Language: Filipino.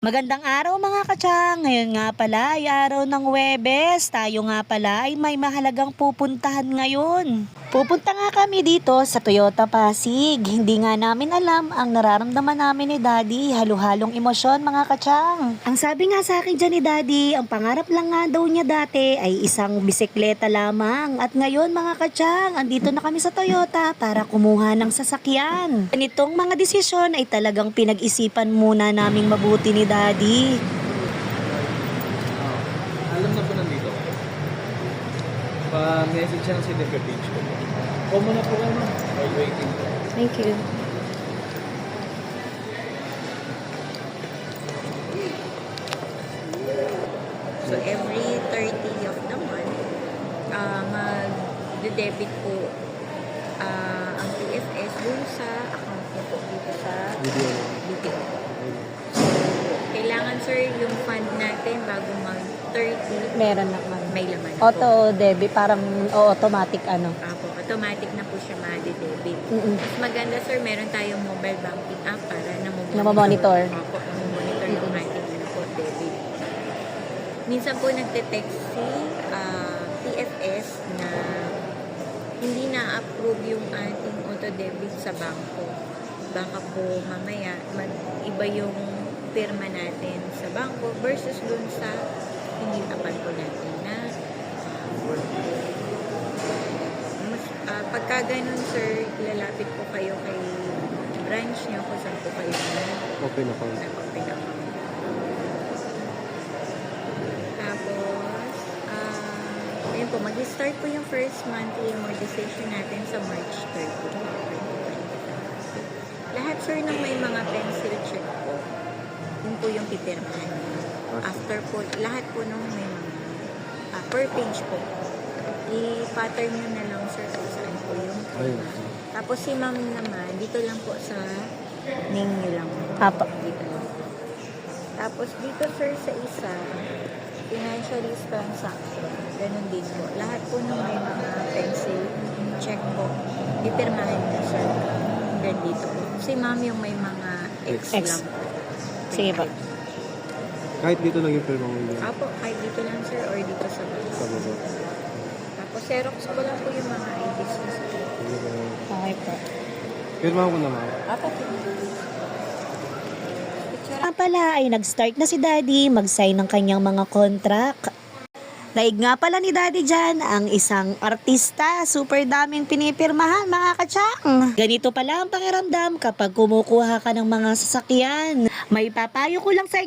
Magandang araw mga katsang! Ngayon nga pala ay araw ng Webes. Tayo nga pala ay may mahalagang pupuntahan ngayon. Pupunta nga kami dito sa Toyota Pasig. Hindi nga namin alam ang nararamdaman namin ni Daddy. Halo-halong emosyon mga katsang. Ang sabi nga sa akin dyan ni Daddy, ang pangarap lang nga daw niya dati ay isang bisikleta lamang. At ngayon mga katsang, andito na kami sa Toyota para kumuha ng sasakyan. Ganitong mga desisyon ay talagang pinag-isipan muna naming mabuti ni Daddy. Ah, alam na po nandito. Pa-message siya sa Denver page ko. Huwag mo na po ano. While waiting. Thank you. So every 30 of the month, uh, mag-debit po ah, ang PFS dun sa account niyo po dito sa Video. BPO. So, kailangan sir yung fund natin bago mag-30, Meron naman. may laman na po. Auto debit, parang o automatic ano. Apo, automatic na po siya ma-debit. Mm-mm. Mas maganda sir, meron tayong mobile banking app para namomonitor. Namomonitor. Opo, namomonitor yung ating ano po, debit. Minsan po nagte-text si ah, PFS na hindi na-approve yung ating auto-debit sa bangko. Baka po mamaya mag-iba yung pirma natin sa bangko versus dun sa hindi tapat po natin na mas, ah, pagka ganun, sir, lalapit po kayo kay branch niyo kung saan po kayo na Open account. nag-open account. Tapos, ah, ayun po, mag-start po yung first monthly amortization natin sa March 30. 2025. Lahat, sir, ng may mga pencil check pipirmahan. After po, lahat po nung may mga ah, per page po, i-pattern nyo na lang, sir, kung saan po yung Ayun. tapos si ma'am naman, dito lang po sa name nyo lang. Apo. Dito lang. Tapos dito sir sa isa, financial transaction. Ganun din po. Lahat po ng may mga pencil, check po. Ipirmahan nyo sir. Hanggang dito po. Si ma'am yung may mga X, X. lang po. Sige po. Kahit dito lang yung firma mo yun. Apo, kahit dito lang sir or dito sa baba. Sa baba. Tapos xerox ko lang po yung mga IDs nyo sir. Okay po. Firma ko naman. Apo, Nga pala ay nag-start na si Daddy mag-sign ng kanyang mga contract. Daig nga pala ni Daddy dyan ang isang artista. Super daming pinipirmahan mga katsang. Ganito pala ang pakiramdam kapag kumukuha ka ng mga sasakyan. May papayo ko lang sa inyo